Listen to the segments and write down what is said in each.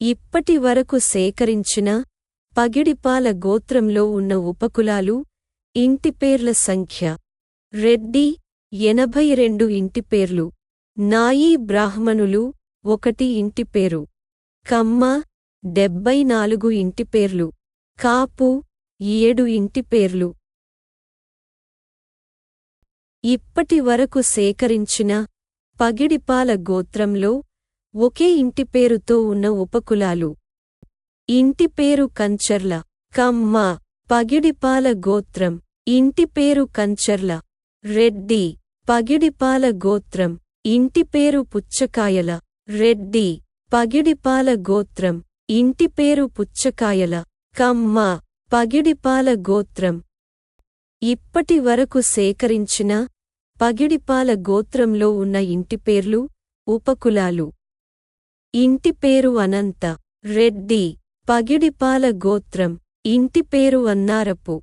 ఇప్పటి వరకు సేకరించిన పగిడిపాల గోత్రంలో ఉన్న ఉపకులాలు ఇంటిపేర్ల సంఖ్య. రెడ్డి ఎనభై రెండు ఇంటిపేర్లు నాయీ బ్రాహ్మణులు ఒకటి ఇంటిపేరు కమ్మ డెబ్బై నాలుగు ఇంటిపేర్లు కాపు ఏడు ఇంటిపేర్లు ఇప్పటి వరకు సేకరించిన పగిడిపాల గోత్రంలో ఒకే ఇంటి పేరుతో ఉన్న ఉపకులాలు. ఇంటిపేరు కంచర్ల. కమ్మ. పగిడిపాల గోత్రం. ఇంటి పేరు కంచర్ల. రెడ్డి. పగిడిపాల గోత్రం. ఇంటిపేరు పుచ్చకాయల. రెడ్డి. పగిడిపాల గోత్రం. ఇంటిపేరు పుచ్చకాయల. కమ్మ. పగిడిపాల గోత్రం. ఇప్పటి వరకు సేకరించిన పగిడిపాల గోత్రంలో ఉన్న ఇంటిపేర్లు ఉపకులాలు. ఇంటిపేరు అనంత రెడ్డి పగిడిపాల గోత్రం ఇంటి పేరు అన్నారపు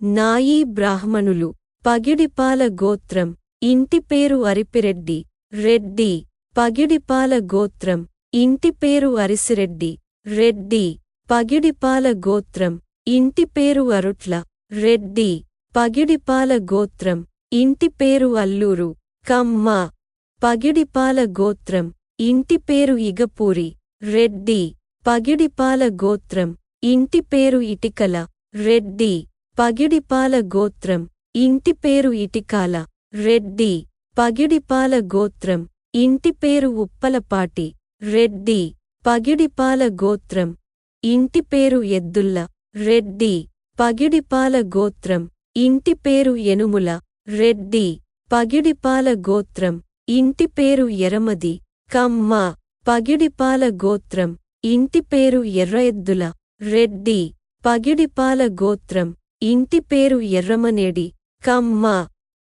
నాయీ బ్రాహ్మణులు పగిడిపాల గోత్రం ఇంటి పేరు అరిపిరెడ్డి రెడ్డి పగిడిపాల గోత్రం ఇంటి పేరు అరిసిరెడ్డి రెడ్డి పగిడిపాల గోత్రం ఇంటి పేరు అరుట్ల రెడ్డి పగిడిపాల గోత్రం ఇంటి పేరు అల్లూరు కమ్మ పగిడిపాల గోత్రం ఇంటిపేరు ఇగపూరి రెడ్డి పగిడిపాల గోత్రం. ఇంటిపేరు ఇటికల రెడ్డి పగిడిపాల గోత్రం. ఇంటిపేరు ఇటికాల రెడ్డి పగిడిపాల గోత్రం. ఇంటిపేరు ఉప్పలపాటి రెడ్డి పగిడిపాల గోత్రం. ఇంటిపేరు ఎద్దుల్ల రెడ్డి పగిడిపాల గోత్రం. ఇంటిపేరు ఎనుముల రెడ్డి పగిడిపాల గోత్రం. ఇంటిపేరు ఎరమది కమ్మ పగిడిపాల గోత్రం ఇంటిపేరు ఎర్రఎద్దుల రెడ్డి పగిడిపాల గోత్రం ఇంటిపేరు ఎర్రమనేడి కమ్మ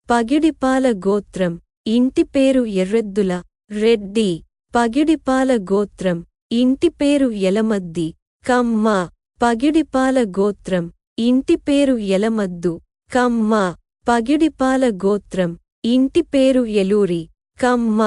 పగిడిపాల గోత్రం ఇంటిపేరు ఎర్రెద్దుల రెడ్డి పగిడిపాల గోత్రం ఇంటిపేరు ఎలమద్ది కమ్మ పగిడిపాల గోత్రం ఇంటిపేరు ఎలమద్దు కమ్మ పగిడిపాల గోత్రం ఇంటిపేరు ఎలూరి కమ్మ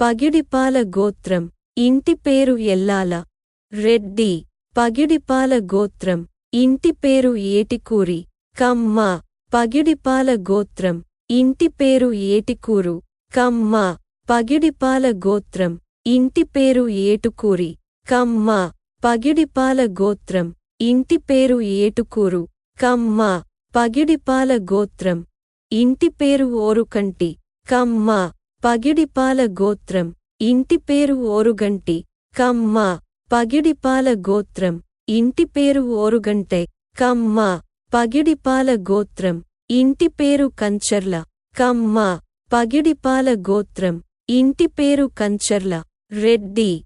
పగిడిపాల గోత్రం. ఇంటి పేరు ఎల్లాల. రెడ్డి. పగిడిపాల గోత్రం. ఇంటి పేరు ఏటికూరి. కమ్మ. పగిడిపాల గోత్రం. ఇంటి పేరు ఏటికూరు. కమ్మ. పగిడిపాల గోత్రం. ఇంటి పేరు ఏటుకూరి. కమ్మ. పగిడిపాల గోత్రం. ఇంటి పేరు ఏటుకూరు. కమ్మ. పగిడిపాల గోత్రం. ఇంటి పేరు ఓరుకంటి. కమ్మ. పగిడిపాల గోత్రం. ఇంటి పేరు ఓరుగంటి. కమ్మ. పగిడిపాల గోత్రం. ఇంటి పేరు ఓరుగంటె. కమ్మ. పగిడిపాల గోత్రం. ఇంటి పేరు కంచర్ల. కమ్మ. పగిడిపాల గోత్రం. ఇంటి పేరు కంచర్ల. రెడ్డి.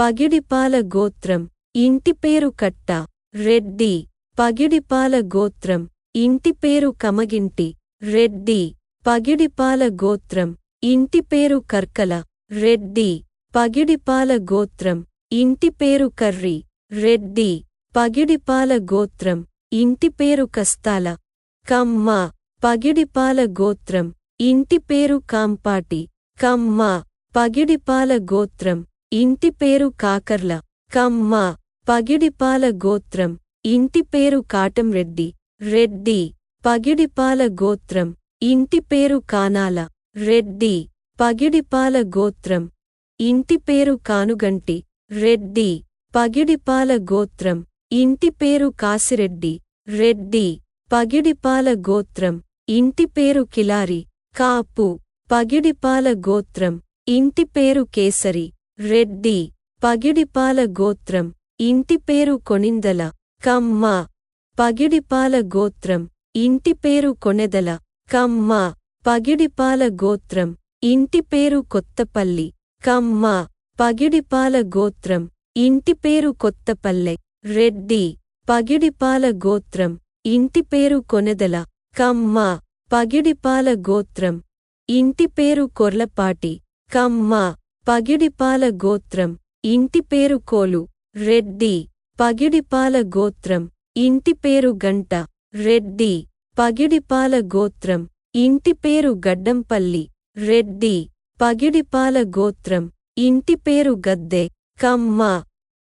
పగిడిపాల గోత్రం. ఇంటి పేరు కట్ట. రెడ్డి. పగిడిపాల గోత్రం. ఇంటి పేరు కమగింటి. రెడ్డి. పగిడిపాల గోత్రం. ఇంటిపేరు కర్కల రెడ్డి పగిడిపాల గోత్రం. ఇంటిపేరు కర్రి రెడ్డి పగిడిపాల గోత్రం. ఇంటిపేరు కస్తాల కమ్మ పగిడిపాల గోత్రం. ఇంటిపేరు కాంపాటి కమ్మ పగిడిపాల గోత్రం. ఇంటిపేరు కాకర్ల కమ్మ పగిడిపాల గోత్రం. ఇంటిపేరు కాటంరెడ్డి రెడ్డి పగిడిపాల గోత్రం. ఇంటిపేరు కానాల రెడ్డి పగిడిపాల గోత్రం. ఇంటిపేరు కానుగంటి రెడ్డి పగిడిపాల గోత్రం. ఇంటిపేరు కాసిరెడ్డి రెడ్డి పగిడిపాల గోత్రం. ఇంటిపేరు కిలారి కాపు పగిడిపాల గోత్రం. ఇంటి పేరు కేసరి రెడ్డి పగిడిపాల గోత్రం. ఇంటిపేరు కొనిందల కమ్మ పగిడిపాల గోత్రం. ఇంటి పేరు కొనెదల కమ్మ పగిడిపాల గోత్రం. ఇంటిపేరు కొత్తపల్లి. కమ్మ. పగిడిపాల గోత్రం. ఇంటిపేరు కొత్తపల్లె. రెడ్డి. పగిడిపాల గోత్రం. ఇంటిపేరు కొనెదల. కమ్మ. పగిడిపాల గోత్రం. ఇంటిపేరు కొర్లపాటి. కమ్మ. పగిడిపాల గోత్రం. ఇంటిపేరు కోలు. రెడ్డి. పగిడిపాల గోత్రం. ఇంటిపేరు గంట. రెడ్డి. పగిడిపాల గోత్రం. ఇంటిపేరు గడ్డంపల్లి రెడ్డి పగిడిపాల గోత్రం ఇంటిపేరు గద్దె కమ్మ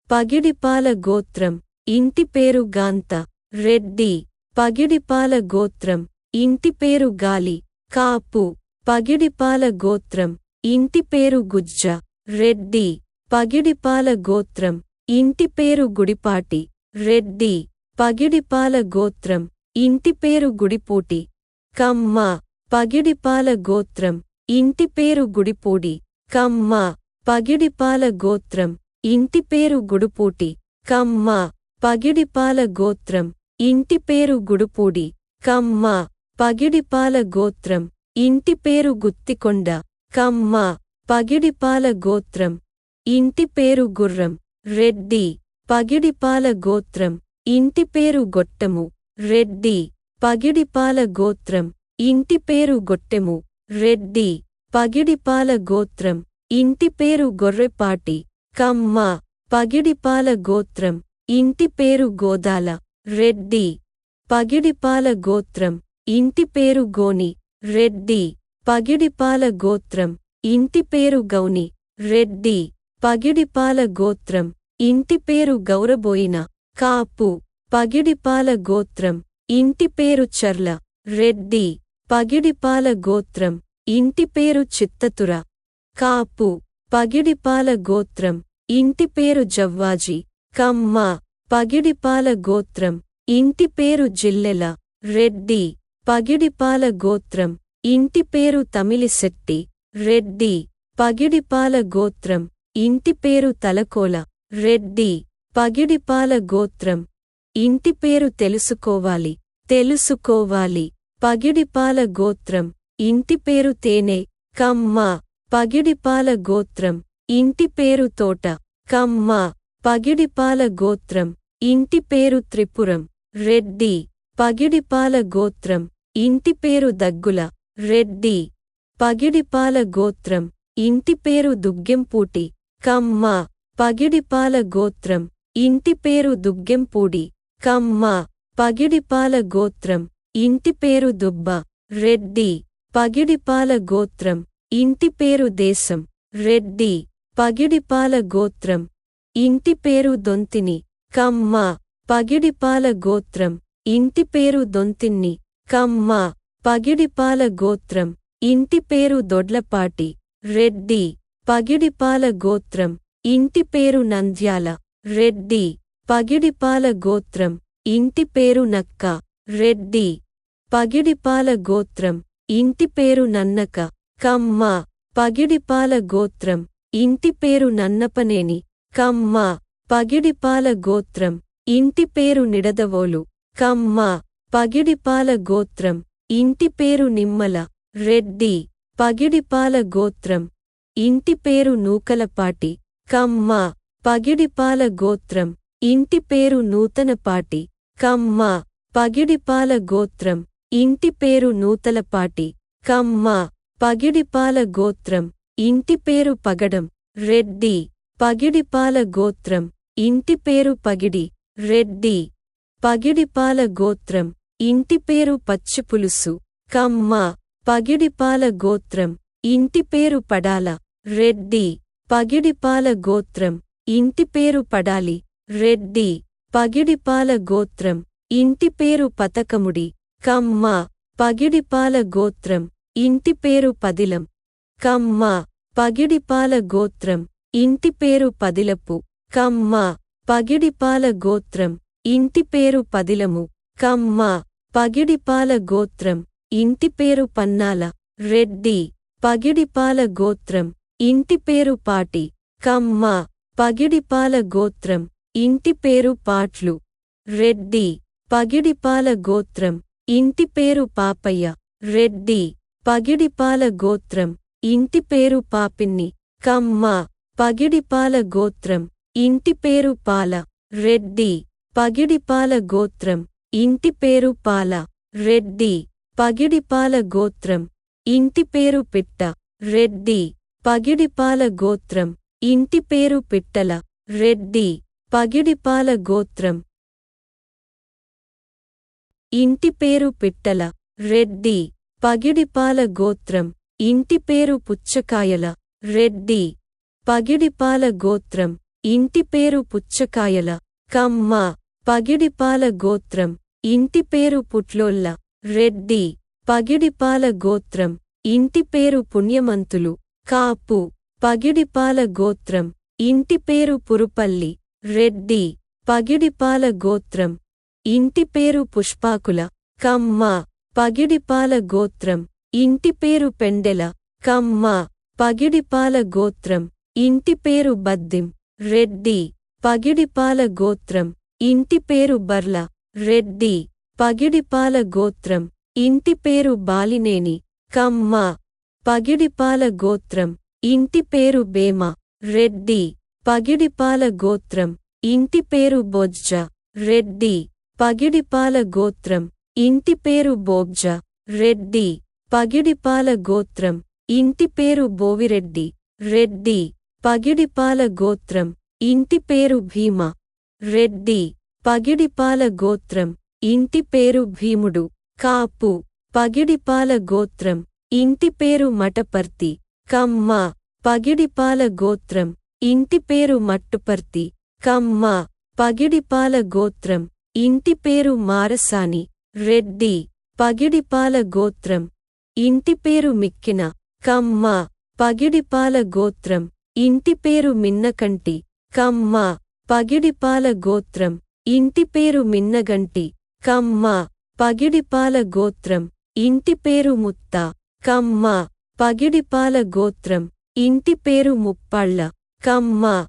పగిడిపాల గోత్రం ఇంటి పేరు గాంత రెడ్డి పగిడిపాల గోత్రం ఇంటి పేరు గాలి కాపు పగిడిపాల గోత్రం ఇంటి పేరు గుజ్జ రెడ్డి పగిడిపాల గోత్రం ఇంటి పేరు గుడిపాటి రెడ్డి పగిడిపాల గోత్రం ఇంటి పేరు గుడిపూటి. కమ్మ పగిడిపాల గోత్రం ఇంటి పేరు గుడిపూడి. కమ్మ పగిడిపాల గోత్రం ఇంటి పేరు గుడుపూటి. కమ్మ పగిడిపాల గోత్రం ఇంటి పేరు గుడుపూడి. కమ్మ పగిడిపాల గోత్రం ఇంటి పేరు గుత్తికొండ. కమ్మ పగిడిపాల గోత్రం ఇంటి పేరు గుర్రం. రెడ్డి పగిడిపాల గోత్రం ఇంటి పేరు గొట్టము. రెడ్డి పగిడిపాల గోత్రం. ఇంటి పేరు గొట్టెము. రెడ్డి. పగిడిపాల గోత్రం. ఇంటి పేరు గొర్రెపాటి. కమ్మ. పగిడిపాల గోత్రం. ఇంటి పేరు గోదాల. రెడ్డి. పగిడిపాల గోత్రం. ఇంటి పేరు గోని. రెడ్డి. పగిడిపాల గోత్రం. ఇంటి పేరు గౌని. రెడ్డి. పగిడిపాల గోత్రం. ఇంటి పేరు గౌరబోయిన. కాపు. పగిడిపాల గోత్రం. ఇంటి పేరు చర్ల రెడ్డి పగిడిపాల గోత్రం ఇంటి పేరు చిత్తతుర. కాపు పగిడిపాల గోత్రం ఇంటి పేరు జవ్వాజీ. కమ్మ పగిడిపాల గోత్రం ఇంటి పేరు జిల్లెల. రెడ్డి పగిడిపాల గోత్రం ఇంటి పేరు తమిళిశెట్టి. రెడ్డి పగిడిపాల గోత్రం ఇంటి పేరు తలకోల. రెడ్డి పగిడిపాల గోత్రం ఇంటి పేరు తెలుసుకోవాలి తెలుసుకోవాలి. పగిడిపాల గోత్రం ఇంటి పేరు తేనె కమ్మ. పగిడిపాల గోత్రం ఇంటి పేరు తోట కమ్మ. పగిడిపాల గోత్రం ఇంటి పేరు త్రిపురం. రెడ్డి. పగిడిపాల గోత్రం ఇంటి పేరు దగ్గుల. రెడ్డి. పగిడిపాల గోత్రం ఇంటి పేరు దుగ్గెంపూటి. కమ్మ. పగిడిపాల గోత్రం ఇంటి పేరు దుగ్గెంపూడి. కమ్మ పగిడిపాల గోత్రం ఇంటి పేరు దుబ్బ రెడ్డి పగిడిపాల గోత్రం ఇంటి పేరు దేశం రెడ్డి పగిడిపాల గోత్రం ఇంటి పేరు దొంతిని కమ్మ పగిడిపాల గోత్రం ఇంటి పేరు దొంతిన్ని కమ్మ పగిడిపాల గోత్రం ఇంటి పేరు దొడ్లపాటి రెడ్డి పగిడిపాల గోత్రం ఇంటి పేరు నంద్యాల రెడ్డి పగిడిపాల గోత్రం. ఇంటి పేరు నక్క. రెడ్డి. పగిడిపాల గోత్రం. ఇంటి పేరు నన్నక. కమ్మ. పగిడిపాల గోత్రం. ఇంటి పేరు నన్నపనేని. కమ్మ. పగిడిపాల గోత్రం. ఇంటి పేరు నిడదవోలు. కమ్మ. పగిడిపాల గోత్రం. ఇంటి పేరు నిమ్మల. రెడ్డి. పగిడిపాల గోత్రం. ఇంటి పేరు నూకలపాటి. కమ్మ. పగిడిపాల గోత్రం. ఇంటి పేరు నూతనపాటి కమ్మ. పగిడిపాల గోత్రం. ఇంటి పేరు నూతలపాటి కమ్మ. పగిడిపాల గోత్రం. ఇంటి పేరు పగడం. రెడ్డి. పగిడిపాల గోత్రం. ఇంటి పేరు పగిడి. రెడ్డి. పగిడిపాల గోత్రం. ఇంటి పేరు పచ్చిపులుసు కమ్మ. పగిడిపాల గోత్రం. ఇంటి పేరు పడాల. రెడ్డి. పగిడిపాల గోత్రం. ఇంటి పేరు పడాలి. రెడ్డి పగిడిపాల గోత్రం ఇంటి పేరు పతకముడి కమ్మ పగిడిపాల గోత్రం ఇంటి పేరు పదిలం కమ్మ పగిడిపాల గోత్రం ఇంటి పేరు పదిలపు కమ్మ పగిడిపాల గోత్రం ఇంటి పేరు పదిలము కమ్మ పగిడిపాల గోత్రం ఇంటి పేరు పన్నాల రెడ్డి పగిడిపాల గోత్రం ఇంటి పేరు పాటి కమ్మ పగిడిపాల గోత్రం. ఇంటి పేరు పాట్లు. రెడ్డి పగిడిపాల గోత్రం. ఇంటి పేరు పాపయ్య. రెడ్డి పగిడిపాల గోత్రం. ఇంటి పేరు పాపిన్ని. కమ్మ పగిడిపాల గోత్రం. ఇంటి పేరు పాల. రెడ్డి పగిడిపాల గోత్రం. ఇంటి పేరు పాల. రెడ్డి పగిడిపాల గోత్రం. ఇంటి పేరు పిట్ట. రెడ్డి పగిడిపాల గోత్రం. ఇంటి పేరు పిట్టల. రెడ్డి పగిడిపాల గోత్రం. ఇంటి పేరు పిట్టల. రెడ్డి పగిడిపాల గోత్రం. ఇంటి పేరు పుచ్చకాయల. రెడ్డి పగిడిపాల గోత్రం. ఇంటి పేరు పుచ్చకాయల. కమ్మ పగిడిపాల గోత్రం. ఇంటి పేరు పుట్లోల్ల. రెడ్డి పగిడిపాల గోత్రం. ఇంటి పేరు పుణ్యమంతులు. కాపు పగిడిపాల గోత్రం. ఇంటి పేరు పురుపల్లి. రెడ్డి పగిడిపాల గోత్రం. ఇంటి పేరు పుష్పాకుల కమ్మ పగిడిపాల గోత్రం. ఇంటి పేరు పెండెల కమ్మ పగిడిపాల గోత్రం. ఇంటి పేరు బద్దిం రెడ్డి పగిడిపాల గోత్రం. ఇంటి పేరు బర్ల రెడ్డి పగిడిపాల గోత్రం. ఇంటి పేరు బాలినేని కమ్మ పగిడిపాల గోత్రం. ఇంటి పేరు బేమ రెడ్డి పగిడిపాల గోత్రం ఇంటి పేరు బొజ్జ. రెడ్డి పగిడిపాల గోత్రం ఇంటి పేరు బోబ్జ రెడ్డి పగిడిపాల గోత్రం ఇంటి పేరు బోవిరెడ్డి. రెడ్డి పగిడిపాల గోత్రం ఇంటి పేరు భీమ. రెడ్డి పగిడిపాల గోత్రం ఇంటి పేరు భీముడు. కాపు పగిడిపాల గోత్రం ఇంటి పేరు మటపర్తి కమ్మ పగిడిపాల గోత్రం ఇంటి పేరు మట్టుపర్తి. కమ్మ. పగిడిపాల గోత్రం. ఇంటి పేరు మారసాని. రెడ్డి. పగిడిపాల గోత్రం. ఇంటి పేరు మిక్కిన. కమ్మ. పగిడిపాల గోత్రం. ఇంటి పేరు మిన్నకంటి. కమ్మ. పగిడిపాల గోత్రం. ఇంటి పేరు మిన్నగంటి. కమ్మ. పగిడిపాల గోత్రం. ఇంటి పేరు ముత్త. కమ్మ. పగిడిపాల గోత్రం. ఇంటి పేరు ముప్పళ్ళ. కమ్మ.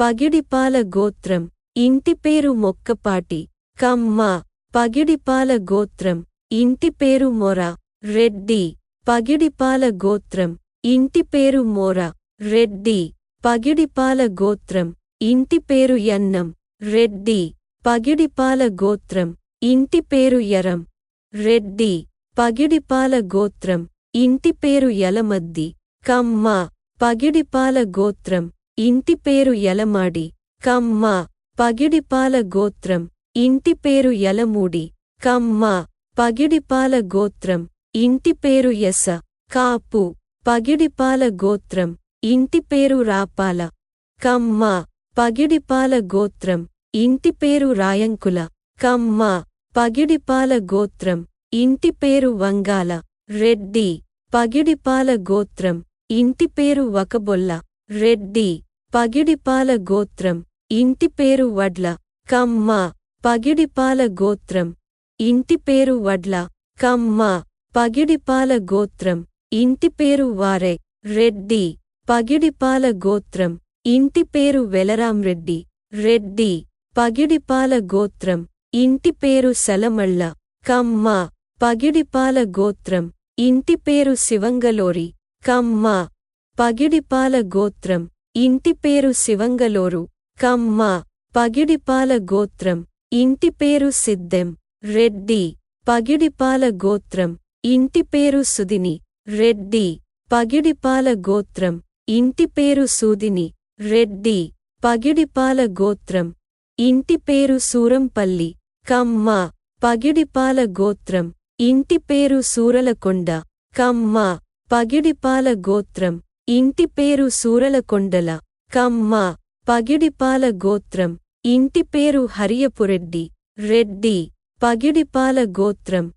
పగిడిపాల గోత్రం. ఇంటి పేరు మొక్కపాటి. కమ్మ. పగిడిపాల గోత్రం. ఇంటి పేరు మొర. రెడ్డి. పగిడిపాల గోత్రం. ఇంటి పేరు మోర. రెడ్డి. పగిడిపాల గోత్రం. ఇంటి పేరు యన్నం. రెడ్డి. పగిడిపాల గోత్రం. ఇంటి పేరు యరం. రెడ్డి. పగిడిపాల గోత్రం. ఇంటి పేరు యలమద్ది. కమ్మ. పగిడిపాల గోత్రం. ఇంటి పేరు యలమాడి కమ్మ పగిడిపాల గోత్రం. ఇంటి పేరు యలమూడి కమ్మ పగిడిపాల గోత్రం. ఇంటి పేరు యస కాపు పగిడిపాల గోత్రం. ఇంటి పేరు రాపాల కమ్మ పగిడిపాల గోత్రం. ఇంటి పేరు రాయంకుల కమ్మ పగిడిపాల గోత్రం. ఇంటి పేరు వంగాల రెడ్డి పగిడిపాల గోత్రం. ఇంటి పేరు వకబొల్ల రెడ్డి పగిడిపాల గోత్రం ఇంటి పేరు వడ్ల కమ్మ పగిడిపాల గోత్రం ఇంటి పేరు వడ్ల కమ్మ పగిడిపాల గోత్రం ఇంటి పేరు వారే రెడ్డి పగిడిపాల గోత్రం ఇంటి పేరు వెలరాంరెడ్డి రెడ్డి పగిడిపాల గోత్రం ఇంటి పేరు సలమళ్ళ కమ్మ పగిడిపాల గోత్రం ఇంటి పేరు శివంగలోరి కమ్మ పగిడిపాల గోత్రం. ఇంటి పేరు శివంగలోరు. కమ్మ. పగిడిపాల గోత్రం. ఇంటి పేరు సిద్దెం. రెడ్డి. పగిడిపాల గోత్రం. ఇంటి పేరు సుదిని రెడ్డి. పగిడిపాల గోత్రం. ఇంటి పేరు సూదిని. రెడ్డి. పగిడిపాల గోత్రం. ఇంటి పేరు సూరంపల్లి. కమ్మ. పగిడిపాల గోత్రం. ఇంటి పేరు సూరలకొండ. కమ్మ. పగిడిపాల గోత్రం. ఇంటి పేరు సూరలకొండల. కమ్మ. పగిడిపాల గోత్రం. ఇంటి పేరు హరియపురెడ్డి. రెడ్డి. పగిడిపాల గోత్రం.